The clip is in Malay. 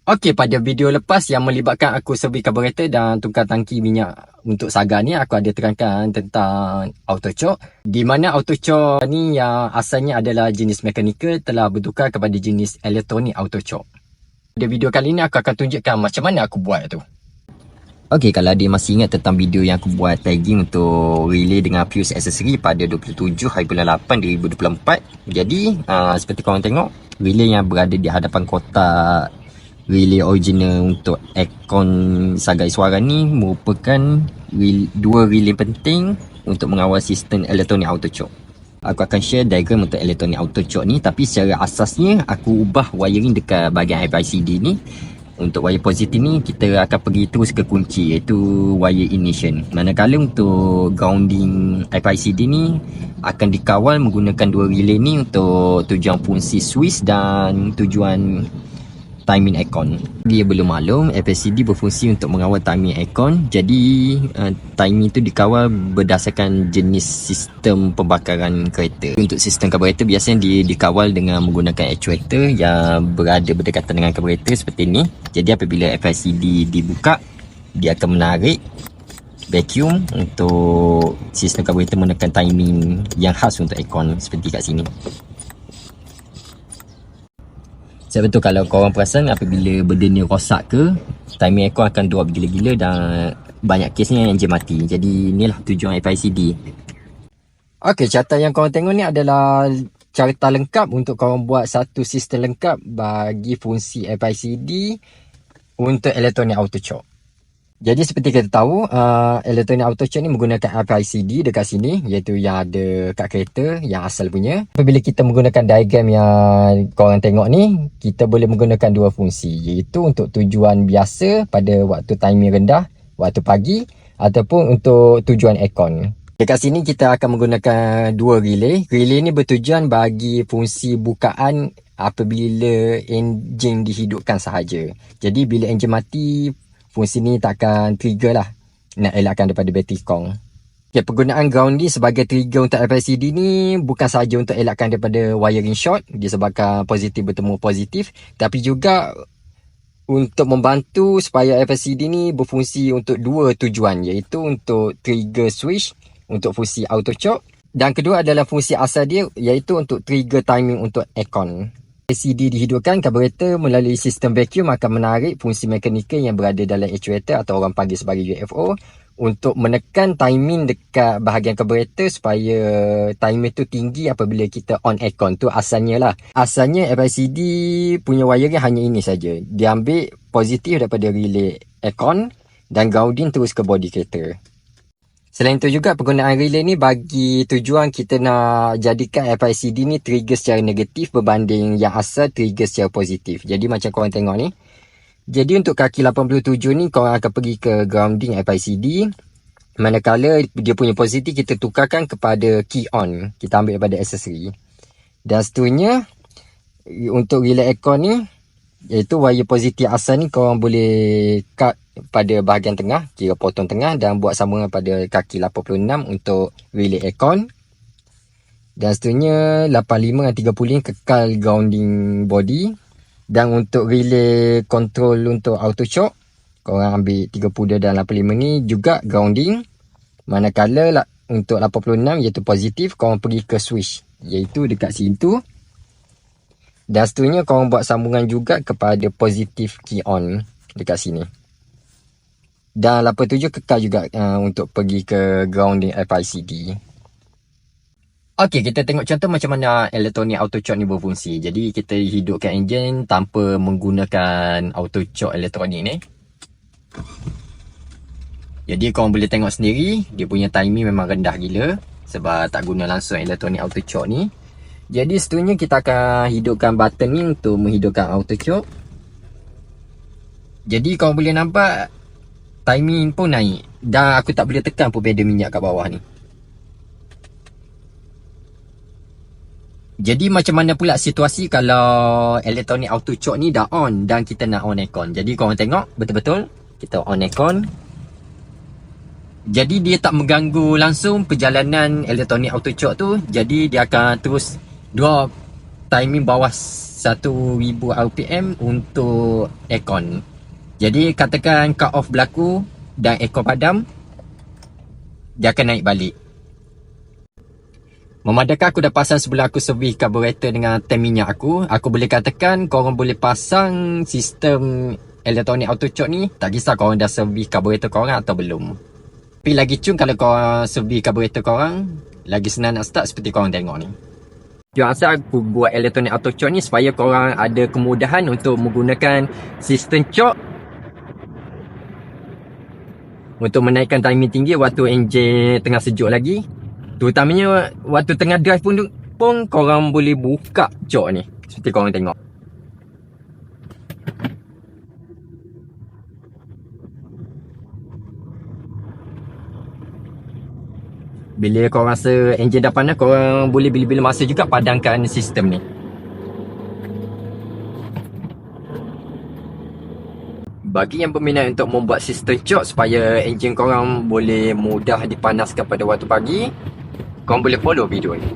Okey, pada video lepas yang melibatkan aku servis karburator dan tukar tangki minyak untuk Saga ni, aku ada terangkan tentang auto choke. Di mana auto choke ni yang asalnya adalah jenis mekanikal telah bertukar kepada jenis elektronik auto choke. Pada video kali ni aku akan tunjukkan macam mana aku buat tu. Okey, kalau dia masih ingat tentang video yang aku buat tagging untuk relay dengan fuse accessory pada 27 hari bulan 8 2024. Jadi, uh, seperti korang tengok, relay yang berada di hadapan kotak relay original untuk aircon Saga Iswara ni merupakan dua relay penting untuk mengawal sistem elektronik auto choke. Aku akan share diagram untuk elektronik auto choke ni tapi secara asasnya aku ubah wiring dekat bahagian FICD ni. Untuk wire positif ni kita akan pergi terus ke kunci iaitu wire ignition. Manakala untuk grounding FICD ni akan dikawal menggunakan dua relay ni untuk tujuan fungsi switch dan tujuan timing aircon. Dia belum maklum FSCD berfungsi untuk mengawal timing aircon. Jadi uh, timing itu dikawal berdasarkan jenis sistem pembakaran kereta. Untuk sistem karburator biasanya di, dikawal dengan menggunakan actuator yang berada berdekatan dengan karburator seperti ini. Jadi apabila FSCD dibuka, dia akan menarik vacuum untuk sistem karburator menekan timing yang khas untuk aircon seperti kat sini. Saya betul kalau korang perasan apabila benda ni rosak ke timing aircon akan drop gila-gila dan banyak kesnya enjin mati. Jadi inilah tujuan FICD. Okey, carta yang korang tengok ni adalah carta lengkap untuk korang buat satu sistem lengkap bagi fungsi FICD untuk elektronik auto choke. Jadi seperti kita tahu, uh, elektronik auto check ni menggunakan RFID dekat sini iaitu yang ada kat kereta yang asal punya. Apabila kita menggunakan diagram yang korang tengok ni, kita boleh menggunakan dua fungsi iaitu untuk tujuan biasa pada waktu timing rendah, waktu pagi ataupun untuk tujuan aircon. Dekat sini kita akan menggunakan dua relay. Relay ni bertujuan bagi fungsi bukaan apabila enjin dihidupkan sahaja. Jadi bila enjin mati, fungsi ni takkan trigger lah nak elakkan daripada bateri kong. Okay, penggunaan ground ni sebagai trigger untuk FSCD ni bukan sahaja untuk elakkan daripada wiring short disebabkan positif bertemu positif tapi juga untuk membantu supaya FSCD ni berfungsi untuk dua tujuan iaitu untuk trigger switch untuk fungsi auto choke dan kedua adalah fungsi asal dia iaitu untuk trigger timing untuk aircon. LCD dihidupkan, karburator melalui sistem vacuum akan menarik fungsi mekanikal yang berada dalam actuator atau orang panggil sebagai UFO untuk menekan timing dekat bahagian karburator supaya timing tu tinggi apabila kita on aircon tu asalnya lah. Asalnya FICD punya wiring hanya ini saja. Dia ambil positif daripada relay aircon dan grounding terus ke body kereta. Selain itu juga penggunaan relay ni bagi tujuan kita nak jadikan FICD ni trigger secara negatif berbanding yang asal trigger secara positif. Jadi macam korang tengok ni. Jadi untuk kaki 87 ni korang akan pergi ke grounding FICD. Manakala dia punya positif kita tukarkan kepada key on. Kita ambil daripada accessory. Dan seterusnya untuk relay aircon ni iaitu wire positif asal ni korang boleh cut pada bahagian tengah, kira potong tengah dan buat sambungan pada kaki 86 untuk relay aircon. Dan seterusnya 85 dan 30 kekal grounding body. Dan untuk relay control untuk auto shock, korang ambil 30 dan 85 ni juga grounding. Manakala untuk 86 iaitu positif, korang pergi ke switch iaitu dekat situ. Dan seterusnya korang buat sambungan juga kepada positif key on dekat sini. Dan 87 kekal juga uh, untuk pergi ke grounding FICD. Okey, kita tengok contoh macam mana elektronik auto choke ni berfungsi. Jadi kita hidupkan enjin tanpa menggunakan auto choke elektronik ni. Jadi korang boleh tengok sendiri, dia punya timing memang rendah gila sebab tak guna langsung elektronik auto choke ni. Jadi seterusnya kita akan hidupkan button ni untuk menghidupkan auto choke. Jadi korang boleh nampak timing pun naik. Dan aku tak boleh tekan pun pedal minyak kat bawah ni. Jadi macam mana pula situasi kalau elektronik auto choke ni dah on dan kita nak on aircon? Jadi korang tengok betul-betul kita on aircon. Jadi dia tak mengganggu langsung perjalanan elektronik auto choke tu. Jadi dia akan terus drop timing bawah 1000 RPM untuk aircon. Jadi katakan cut off berlaku dan aircon padam, dia akan naik balik. Memandangkan aku dah pasang sebelah aku servis karburator dengan tank minyak aku, aku boleh katakan korang boleh pasang sistem elektronik auto choke ni, tak kisah korang dah servis karburator korang atau belum. Tapi lagi cun kalau korang servis karburator korang, lagi senang nak start seperti korang tengok ni. Tujuan asal aku buat elektronik auto choke ni supaya korang ada kemudahan untuk menggunakan sistem choke untuk menaikkan timing tinggi waktu enjin tengah sejuk lagi. Terutamanya waktu tengah drive pun pun korang boleh buka choke ni. Seperti korang tengok. Bila korang rasa enjin dah panas, korang boleh bila-bila masa juga padamkan sistem ni. Bagi yang berminat untuk membuat sistem choke supaya enjin korang boleh mudah dipanaskan pada waktu pagi, korang boleh follow video ni.